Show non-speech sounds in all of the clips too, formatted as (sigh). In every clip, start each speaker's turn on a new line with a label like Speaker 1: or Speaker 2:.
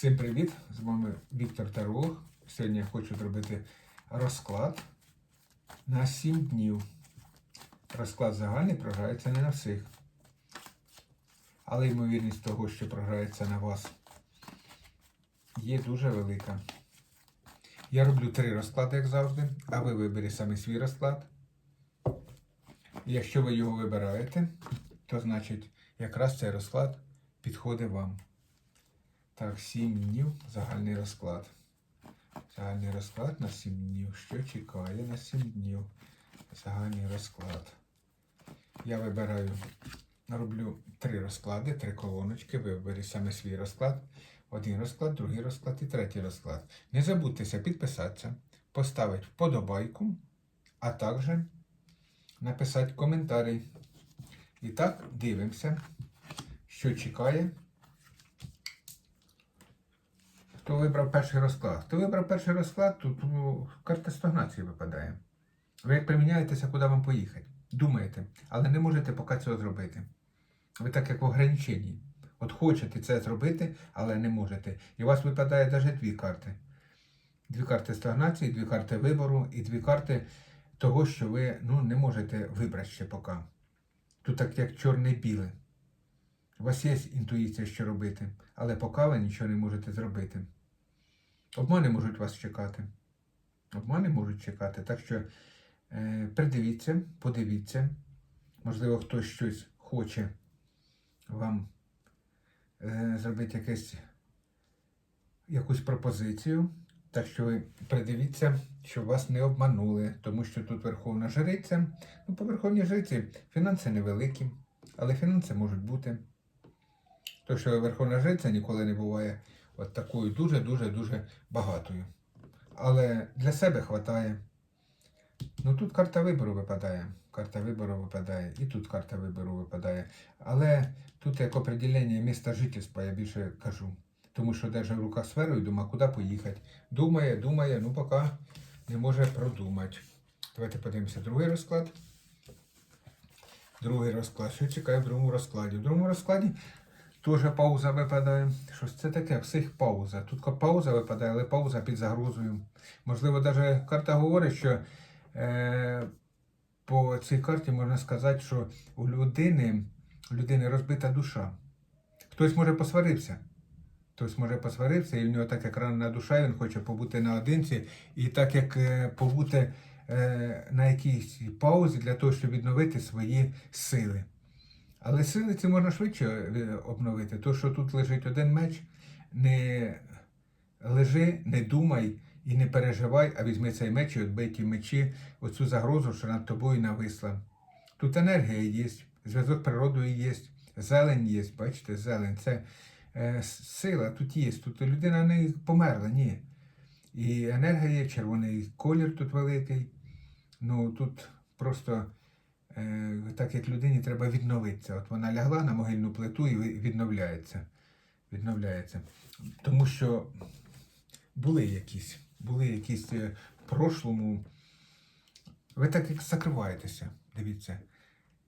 Speaker 1: Всім привіт! З вами Віктор Таролог. Сьогодні я хочу зробити розклад на 7 днів. Розклад загальний програється не на всіх. Але ймовірність того, що програється на вас, є дуже велика. Я роблю три розклади, як завжди, а ви виберіть саме свій розклад. Якщо ви його вибираєте, то значить якраз цей розклад підходить вам. Так, 7 днів загальний розклад. Загальний розклад на 7 днів. Що чекає на 7 днів? Загальний розклад. Я вибираю, роблю три розклади, три колоночки. Ви виберіть саме свій розклад. Один розклад, другий розклад і третій розклад. Не забудьтеся підписатися, поставити вподобайку, а також написати коментарі. І так, дивимося, що чекає. Хто вибрав перший розклад? Хто вибрав перший розклад, тут ну, карта стагнації випадає. Ви як приміняєтеся, куди вам поїхати. Думаєте, але не можете поки цього зробити. Ви так як в ограниченні. От хочете це зробити, але не можете. І у вас випадає навіть дві карти. Дві карти стагнації, дві карти вибору і дві карти того, що ви ну, не можете вибрати ще поки. Тут так як чорне-біле. У вас є інтуїція, що робити, але поки ви нічого не можете зробити. Обмани можуть вас чекати. Обмани можуть чекати. Так що е, придивіться, подивіться. Можливо, хтось щось хоче вам е, зробити якесь, якусь пропозицію. Так що ви придивіться, щоб вас не обманули, тому що тут Верховна Жриця. Ну, по Верховній Жриці фінанси невеликі, але фінанси можуть бути. То, що Верховна Жриця ніколи не буває от такою дуже-дуже-дуже багатою. Але для себе вистачає. Ну тут карта вибору випадає. Карта вибору випадає, і тут карта вибору випадає. Але тут як определення міста жительства, я більше кажу. Тому що держа в руках сферу і думає, куди поїхати. Думає, думає, ну поки не може продумати. Давайте подивимося другий розклад. Другий розклад. Що чекає в другому розкладі? В другому розкладі теж пауза випадає. Щось це таке, всіх пауза. Тут пауза випадає, але пауза під загрозою. Можливо, навіть карта говорить, що е, по цій карті можна сказати, що у людини, у людини розбита душа. Хтось може посварився. Хтось може посварився, і в нього так як ранена душа, він хоче побути наодинці, і так як е, побути е, на якійсь паузі для того, щоб відновити свої сили. Але сили ці можна швидше е, обновити. То, що тут лежить один меч, не лежи, не думай і не переживай, а візьми цей меч і відбий ті мечі, оцю загрозу, що над тобою нависла. Тут енергія є, зв'язок природою є, зелень є, бачите, зелень. Це е, сила тут є. Тут людина не померла, ні. І енергія є, червоний колір тут великий. Ну тут просто е, так як людині треба відновитися. От вона лягла на могильну плиту і відновляється. Відновляється. Тому що були якісь, були якісь е, в прошлому. Ви так як закриваєтеся, дивіться.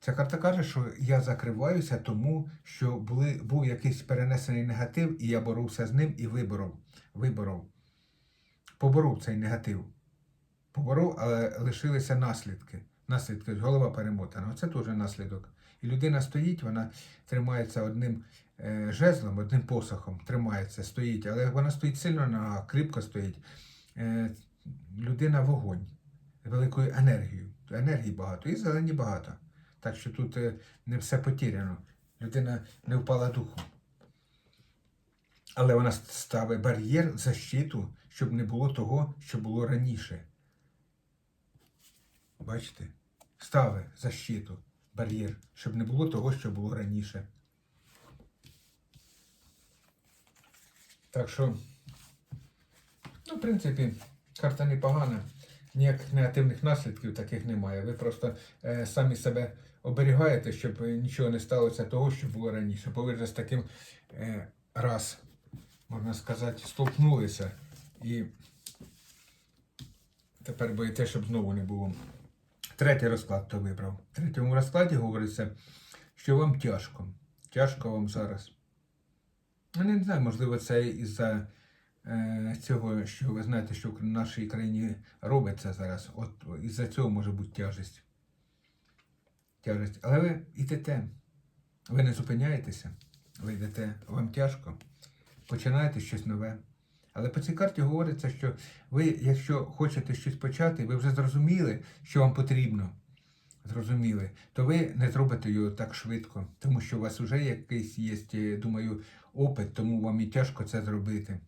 Speaker 1: Ця карта каже, що я закриваюся, тому що були, був якийсь перенесений негатив, і я боровся з ним і виборов. виборов. Поборов цей негатив. Поборов, але лишилися наслідки. Наслідки, голова перемотана. Оце теж наслідок. І людина стоїть, вона тримається одним е, жезлом, одним посохом, тримається, стоїть, але вона стоїть сильно на кріпко стоїть. Е, людина вогонь великою енергією. Енергії багато і зелені багато. Так що тут е, не все потеряно. Людина не впала духом. Але вона ставить бар'єр, защиту, щоб не було того, що було раніше. Бачите? Ставить защиту, бар'єр, щоб не було того, що було раніше. Так що, ну, в принципі, карта непогана. Ніяких негативних наслідків таких немає. Ви просто е, самі себе оберігаєте, щоб нічого не сталося того, що було раніше. Бо ви вже з таким е, раз, можна сказати, столкнулися. І тепер боїте, щоб знову не було. Третій розклад хто вибрав. В третьому розкладі говориться, що вам тяжко. Тяжко вам зараз. Я не знаю, можливо, це із-за е, цього, що ви знаєте, що в нашій країні робиться зараз. От із-за цього може бути тяжесть. Тяжесть. Але ви йдете, ви не зупиняєтеся, ви йдете, вам тяжко, починаєте щось нове. Але по цій карті говориться, що ви, якщо хочете щось почати, ви вже зрозуміли, що вам потрібно. Зрозуміли, то ви не зробите його так швидко, тому що у вас вже якийсь є, думаю, опит, тому вам і тяжко це зробити.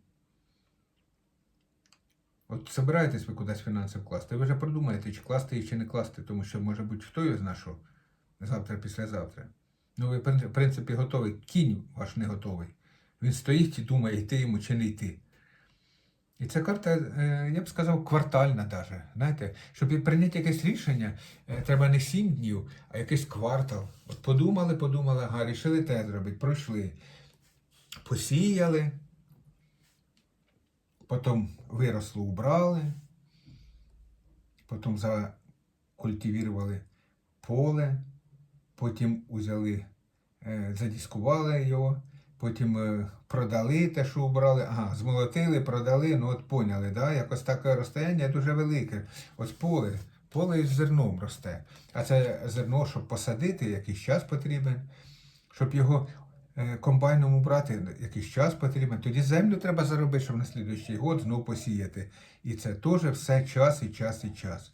Speaker 1: От собираєтесь ви кудись фінанси вкласти, ви вже продумаєте, чи класти їх, чи не класти, тому що, може бути, хто його зна що завтра, післязавтра. Ну, ви, в принципі, готовий. Кінь ваш не готовий. Він стоїть і думає, йти йому чи не йти. І ця карта, е, я б сказав, квартальна даже. Знаєте, щоб прийняти якесь рішення, е, треба не сім днів, а якийсь квартал. От подумали, подумали, ага, рішили те зробити, пройшли. Посіяли, потім виросло, убрали, потім закультивірували поле, потім узяли, е, задіскували його, потім е, продали те, що убрали, ага, змолотили, продали, ну от поняли, да? якось таке розстояння дуже велике. Ось поле, поле із зерном росте. А це зерно, щоб посадити, якийсь час потрібен, щоб його е, комбайном убрати, якийсь час потрібен. Тоді землю треба заробити, щоб на слідуючий год знов посіяти. І це теж все час і час і час.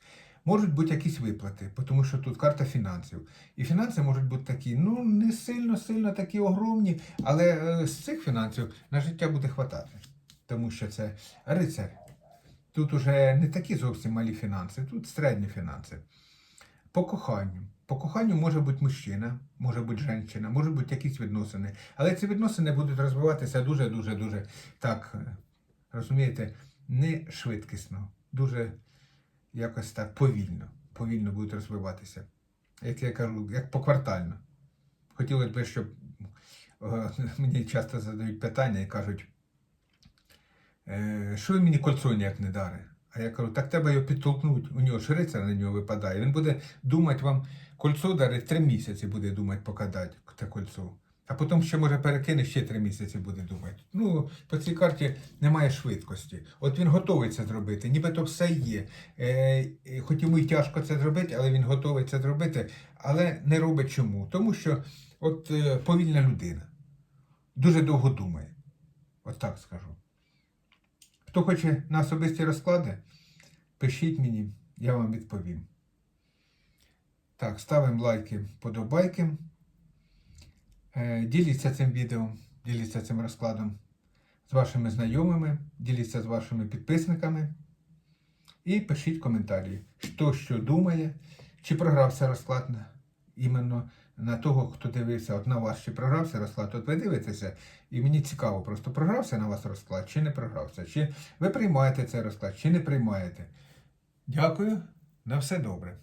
Speaker 1: Можуть бути якісь виплати, тому що тут карта фінансів. І фінанси можуть бути такі, ну не сильно, сильно такі огромні, але е, з цих фінансів на життя буде хватати. Тому що це рицар. Тут уже не такі зовсім малі фінанси, тут середні фінанси. По коханню. По коханню може бути мужчина, може бути жінка, можуть бути якісь відносини. Але ці відносини будуть розвиватися дуже-дуже дуже так, е, розумієте, не швидкісно, дуже якось так повільно, повільно будуть розвиватися. Як я кажу, як поквартально. Хотілося б, щоб е, (laughs) мені часто задають питання і кажуть, е, що ви мені кольцо ніяк не дари? А я кажу, так треба його підтолкнути, у нього шриця на нього випадає. Він буде думати вам кольцо дарить, три місяці буде думати, поки дати те кольцо. А потім ще може перекине, ще три місяці буде думати. Ну, по цій карті немає швидкості. От він готовий це зробити, нібито все є. Е, хоч йому й тяжко це зробити, але він готовий це зробити, але не робить чому. Тому що от е, повільна людина дуже довго думає. От так скажу. Хто хоче на особисті розклади, пишіть мені, я вам відповім. Так, ставимо лайки, подобайки. Е, Діліться цим відео, діліться цим розкладом з вашими знайомими, діліться з вашими підписниками. І пишіть коментарі, хто що думає, чи програвся розклад іменно на того, хто дивився. От на вас чи програвся розклад, от ви дивитеся, і мені цікаво, просто програвся на вас розклад, чи не програвся, чи ви приймаєте цей розклад, чи не приймаєте. Дякую, на все добре.